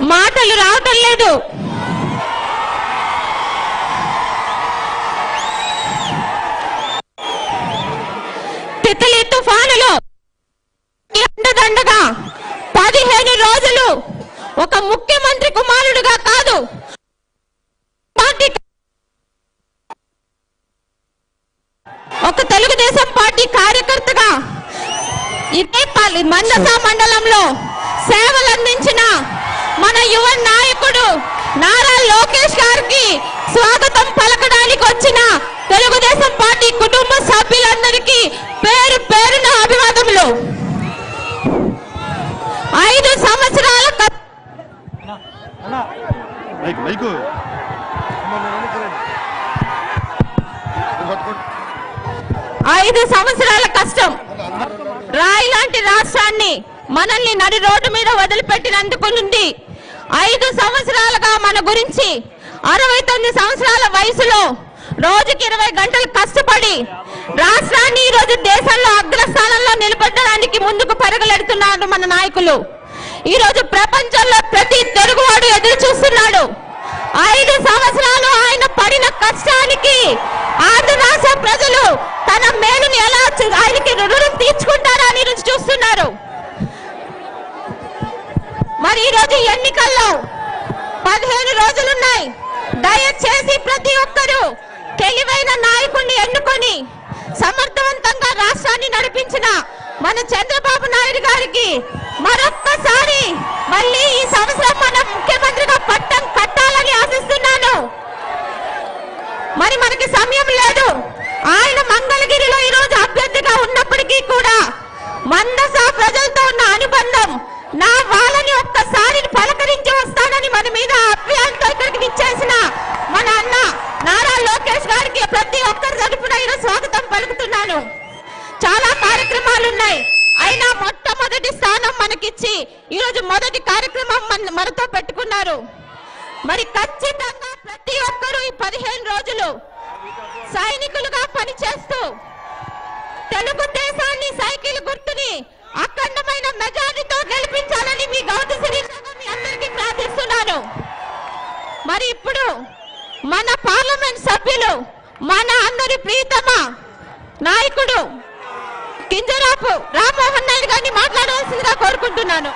మాటలు రావటం లేదు. తితలి తుఫానులో ఈ అండదండగా పదిహేను రోజులు. ఒక ముఖ్యమంత్రి కుమారుడుగా కాదు. ఒక తెలుగుదేశం పార్టీ కార్యకర్తగా. ఇదే పల్లి మందస మండలంలో సేవలు అందించిన నారా లోకేష్ గారికి స్వాగతం పలకడానికి వచ్చిన తెలుగుదేశం పార్టీ కుటుంబ సభ్యులందరికీ పేరు పేరున అభివాదములు. ఐదు సంవత్సరాల ఐదు సంవత్సరాల కష్టం. రాయి లాంటి రాష్ట్రాన్ని మనల్ని నడి రోడ్డు మీద వదిలిపెట్టినందుకు నుండి ఐదు సంవత్సరాలుగా మన గురించి అరవై తొమ్మిది సంవత్సరాల వయసులో రోజుకి ఇరవై గంటలు కష్టపడి రాష్ట్రాన్ని ఈ రోజు దేశంలో అగ్రస్థానంలో నిలబెట్టడానికి ముందుకు పరుగులెడుతున్నారు మన నాయకులు. ఈ రోజు ప్రపంచంలో ప్రతి తెలుగువాడు ఎదురు చూస్తున్నాడు. ఐదు సంవత్సరాలు ఆయన పడిన కష్టానికి ఆంధ్ర రాష్ట్ర ప్రజలు తన మేలుని ఎలా ఆయనకి రుణం తీర్చుకుంటారా అని రుచి చూస్తున్నారు. మరి ఈ రోజు ఎన్నికల్లో పదిహేను రోజులున్నాయి. దయచేసి ప్రతి ఒక్కరూ తెలివైన నాయకుడిని ఎన్నుకొని సమర్థవంతంగా రాష్ట్రాన్ని నడిపించిన మన చంద్రబాబు నాయుడు గారికి మరొక్కసారి మళ్ళీ ఈ సంవత్సరం లోకేష్ గారికి ప్రతి ఒక్కరి తరఫున స్వాగతం పలుకుతున్నాను. చాలా కార్యక్రమాలు ఉన్నాయి అయినా మొట్టమొదటి స్థానం మనకిచ్చి ఈరోజు మొదటి కార్యక్రమం మన మనతో పెట్టుకున్నారు. మరి ఖచ్చితంగా ప్రతి ఒక్కరూ ఈ పదిహేను రోజులు సైనికులుగా పనిచేస్తూ తెలుగుదేశాన్ని సైకిల్ గుర్తుని అఖండమైన మెజారిటీతో గెలిపించాలని మన పార్లమెంట్ సభ్యులు మన అందరి ప్రీతమ నాయకుడు కింజరాపు రామ్మోహన్ నాయుడు గారిని మాట్లాడవలసిందిగా కోరుకుంటున్నాను.